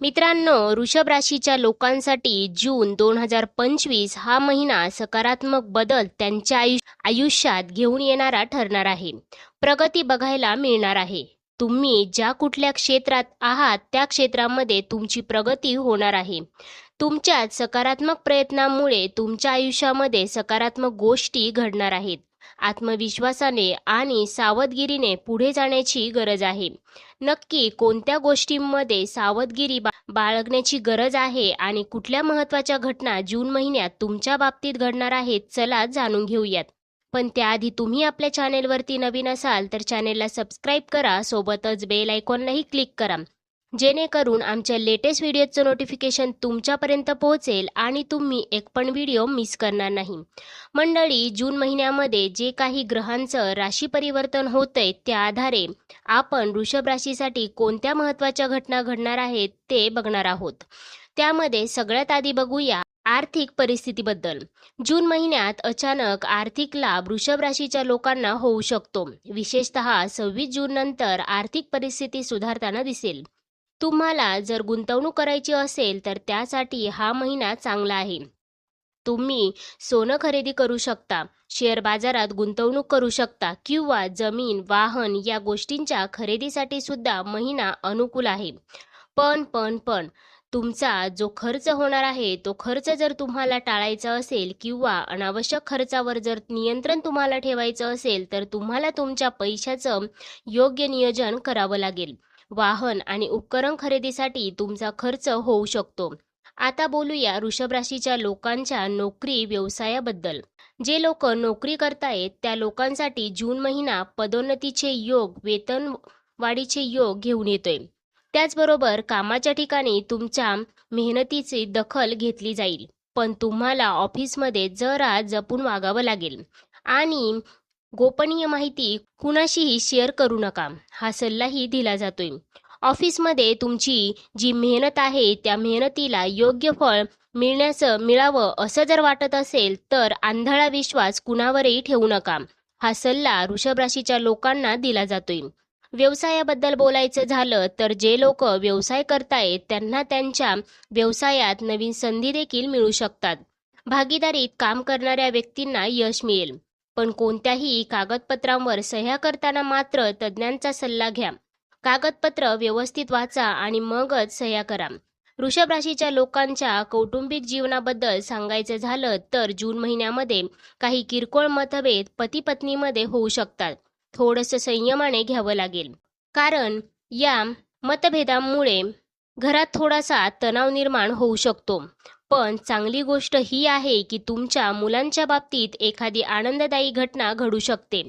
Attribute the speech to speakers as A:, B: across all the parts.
A: मित्रांनो वृषभ राशीच्या लोकांसाठी जून दोन हजार पंचवीस हा महिना सकारात्मक बदल त्यांच्या आयुष्यात घेऊन येणारा ठरणार आहे. प्रगती बघायला मिळणार आहे. तुम्ही ज्या कुठल्या क्षेत्रात आहात त्या क्षेत्रामध्ये तुमची प्रगती होणार आहे. तुमच्या सकारात्मक प्रयत्नांमुळे तुमच्या आयुष्यामध्ये सकारात्मक गोष्टी घडणार आहेत. आत्मविश्वासाने आणि सावधगिरीने पुढे जाण्याची गरज आहे. नक्की कोणत्या गोष्टींमध्ये सावधगिरी बा बाळगण्याची गरज आहे आणि कुठल्या महत्त्वाच्या घटना जून महिन्यात तुमच्या बाबतीत घडणार आहेत चला जाणून घेऊयात. पण त्याआधी तुम्ही आपल्या चॅनेलवरती नवीन असाल तर चॅनेलला सबस्क्राईब करा सोबतच बेल आयकॉनलाही क्लिक करा. जेणेकरून आमच्या लेटेस्ट व्हिडिओचं नोटिफिकेशन तुमच्यापर्यंत पोहोचेल आणि तुम्ही एक पण व्हिडिओ मिस करणार नाही. मंडळी जून महिन्यामध्ये जे काही ग्रहांचं राशी परिवर्तन होतंय त्या आधारे आपण वृषभ राशीसाठी कोणत्या महत्त्वाच्या घटना घडणार आहेत ते बघणार आहोत. त्यामध्ये सगळ्यात आधी बघूया आर्थिक परिस्थितीबद्दल. जून महिन्यात अचानक आर्थिक लाभ वृषभ राशीच्या लोकांना होऊ शकतो. विशेषतः सव्वीस जून नंतर आर्थिक परिस्थिती सुधारताना दिसेल. तुम्हाला जर गुंतवणूक करायची असेल तर त्यासाठी हा महिना चांगला आहे. तुम्ही सोनं खरेदी करू शकता शेअर बाजारात गुंतवणूक करू शकता किंवा जमीन वाहन या गोष्टींच्या खरेदीसाठी सुद्धा महिना अनुकूल आहे. पण पण पण तुमचा जो खर्च होणार आहे तो खर्च जर तुम्हाला टाळायचा असेल किंवा अनावश्यक खर्चावर जर नियंत्रण तुम्हाला ठेवायचं असेल तर तुम्हाला तुमच्या पैशाचं योग्य नियोजन करावं लागेल. वाहन आणि उपकरण खरेदीसाठी तुमचा खर्च होऊ शकतो. आता बोलूया वृषभ राशीच्या लोकांच्या नोकरी व्यवसायाबद्दल. जे लोक नोकरी करतायत त्या लोकांसाठी जून महिना पदोन्नतीचे योग वेतन वाढीचे योग घेऊन येतोय. त्याचबरोबर कामाच्या ठिकाणी तुमच्या मेहनतीची दखल घेतली जाईल. पण तुम्हाला ऑफिसमध्ये जरा जपून वागावं लागेल. आणि गोपनीय माहिती कुणाशीही शेअर करू नका. हा सल्लाही दिला जातोय. ऑफिसमध्ये तुमची जी मेहनत आहे त्या मेहनतीला योग्य फळ मिळण्याचं मिळावं असं जर वाटत असेल तर आंधळा विश्वास कुणावरही ठेवू नका. हा सल्ला वृषभ राशीच्या लोकांना दिला जातोय. व्यवसायाबद्दल बोलायचं झालं तर जे लोक व्यवसाय करतायत त्यांना त्यांच्या व्यवसायात नवीन संधी देखील मिळू शकतात. भागीदारीत काम करणाऱ्या व्यक्तींना यश मिळेल. पण कोणत्याही कागदपत्रांवर सह्या करताना मात्र तज्ज्ञांचा सल्ला घ्या. कागदपत्र व्यवस्थित वाचा आणि मगच सह्या करा. वृषभ राशीच्या लोकांच्या कौटुंबिक जीवनाबद्दल सांगायचं झालं तर जून महिन्यामध्ये काही किरकोळ मतभेद पती पत्नीमध्ये होऊ शकतात. थोडंसं संयमाने घ्यावं लागेल. कारण या मतभेदांमुळे घरात थोडासा तणाव निर्माण होऊ शकतो. पण चांगली गोष्ट ही आहे की तुमच्या मुलांच्या बाबतीत एखादी आनंददायी घटना घडू शकते.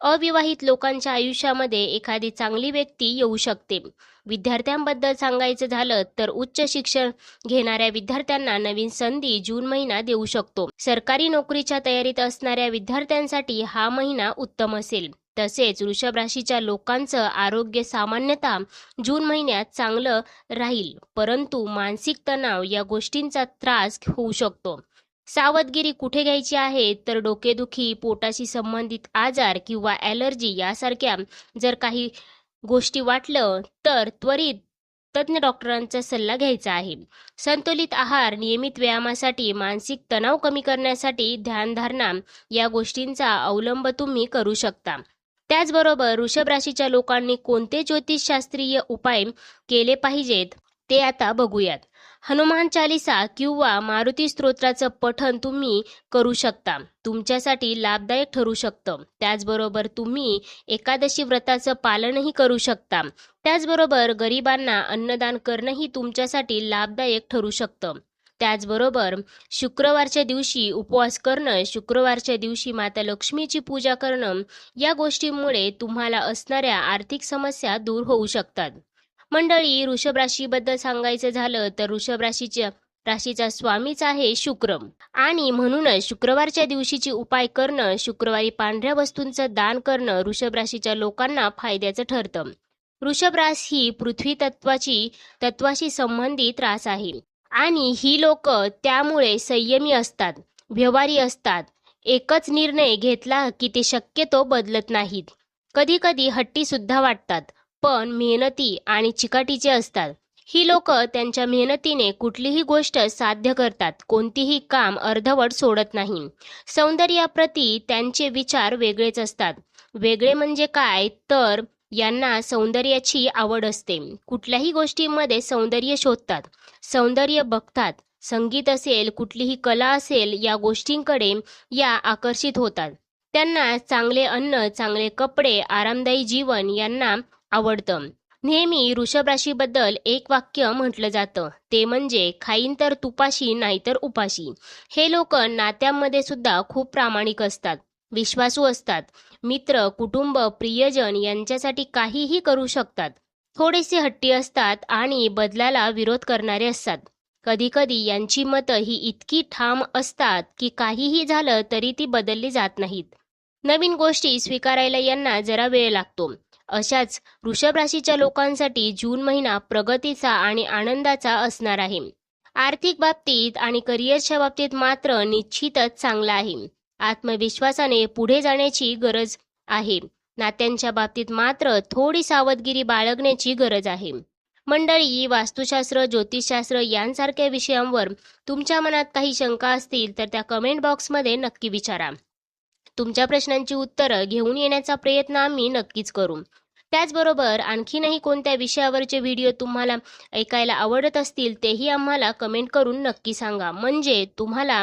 A: अविवाहित लोकांच्या आयुष्यामध्ये एखादी चांगली व्यक्ती येऊ शकते. विद्यार्थ्यांबद्दल सांगायचं झालं तर उच्च शिक्षण घेणाऱ्या विद्यार्थ्यांना नवीन संधी जून महिना देऊ शकतो. सरकारी नोकरीच्या तयारीत असणाऱ्या विद्यार्थ्यांसाठी हा महिना उत्तम असेल. तसेच वृषभ राशीच्या लोकांचं आरोग्य सामान्यतः जून महिन्यात चांगलं राहील परंतु मानसिक तणाव या गोष्टींचा त्रास होऊ शकतो. सावधगिरी कुठे घ्यायची आहे? तर डोकेदुखी पोटाशी संबंधित आजार किंवा ॲलर्जी यासारख्या जर काही गोष्टी वाटलं तर त्वरित तज्ज्ञ डॉक्टरांचा सल्ला घ्यायचा आहे. संतुलित आहार नियमित व्यायामासाठी मानसिक तणाव कमी करण्यासाठी ध्यानधारणा या गोष्टींचा अवलंब तुम्ही करू शकता. त्याचबरोबर वृषभ राशीच्या लोकांनी कोणते ज्योतिषशास्त्रीय उपाय केले पाहिजेत ते आता बघूयात. हनुमान चालिसा किंवा मारुती स्तोत्राचं पठन तुम्ही करू शकता. तुमच्यासाठी लाभदायक ठरू शकतं. त्याचबरोबर तुम्ही एकादशी व्रताचं पालनही करू शकता. त्याचबरोबर गरिबांना अन्नदान करणंही तुमच्यासाठी लाभदायक ठरू शकतं. त्याचबरोबर शुक्रवारच्या दिवशी उपवास करणं शुक्रवारच्या दिवशी माता लक्ष्मीची पूजा करणं या गोष्टींमुळे तुम्हाला असणाऱ्या आर्थिक समस्या दूर होऊ शकतात. मंडळी वृषभ राशीबद्दल सांगायचं झालं तर वृषभ राशीच्या राशीचा स्वामीच आहे शुक्र. आणि म्हणूनच शुक्रवारच्या दिवशीची उपाय करणं शुक्रवारी पांढऱ्या वस्तूंचं दान करणं वृषभ राशीच्या लोकांना फायद्याचं ठरतं. वृषभ रास ही पृथ्वी तत्वाची तत्वाशी संबंधित रास आहे. आणि ही लोक त्यामुळे संयमी असतात व्यवहारी असतात. एकच निर्णय घेतला की ते शक्यतो बदलत नाहीत. कधीकधी हट्टी सुद्धा वाटतात पण मेहनती आणि चिकाटीचे असतात. ही लोक त्यांच्या मेहनतीने कुठलीही गोष्ट साध्य करतात कोणतीही काम अर्धवट सोडत नाही. सौंदर्याप्रती त्यांचे विचार वेगळेच असतात. वेगळे म्हणजे काय? तर यांना सौंदर्याची आवड असते. कुठल्याही गोष्टीमध्ये सौंदर्य शोधतात सौंदर्य बघतात. संगीत असेल कुठलीही कला असेल या गोष्टींकडे या आकर्षित होतात. त्यांना चांगले अन्न चांगले कपडे आरामदायी जीवन यांना आवडतं. नेहमी वृषभ राशीबद्दल एक वाक्य म्हटलं जातं. ते म्हणजे खाईन तर तुपाशी नाहीतर उपाशी. हे लोक नात्यांमध्ये सुद्धा खूप प्रामाणिक असतात विश्वासू असतात. मित्र कुटुंब प्रियजन यांच्यासाठी काहीही करू शकतात. थोडेसे हट्टी असतात आणि बदलाला विरोध करणारे असतात. कधीकधी यांची मतं ही इतकी ठाम असतात की काहीही झालं तरी ती बदलली जात नाहीत. नवीन गोष्टी स्वीकारायला यांना जरा वेळ लागतो. अशाच वृषभ राशीच्या लोकांसाठी जून महिना प्रगतीचा आणि आनंदाचा असणार आहे. आर्थिक बाबतीत आणि करिअरच्या बाबतीत मात्र निश्चितच चांगला आहे. आत्मविश्वासाने पुढे जाण्याची गरज आहे. नात्यांच्या बाबतीत मात्र थोडी सावधगिरी बाळगण्याची गरज आहे. मंडळी वास्तुशास्त्र ज्योतिषशास्त्र यांसारख्या विषयांवर तुमच्या मनात काही शंका असतील तर त्या कमेंट बॉक्समध्ये नक्की विचारा. तुमच्या प्रश्नांची उत्तरं घेऊन येण्याचा प्रयत्न आम्ही नक्कीच करू. त्याचबरोबर आणखीनही कोणत्या विषयावरचे व्हिडिओ तुम्हाला ऐकायला आवडत असतील तेही आम्हाला कमेंट करून नक्की सांगा. म्हणजे तुम्हाला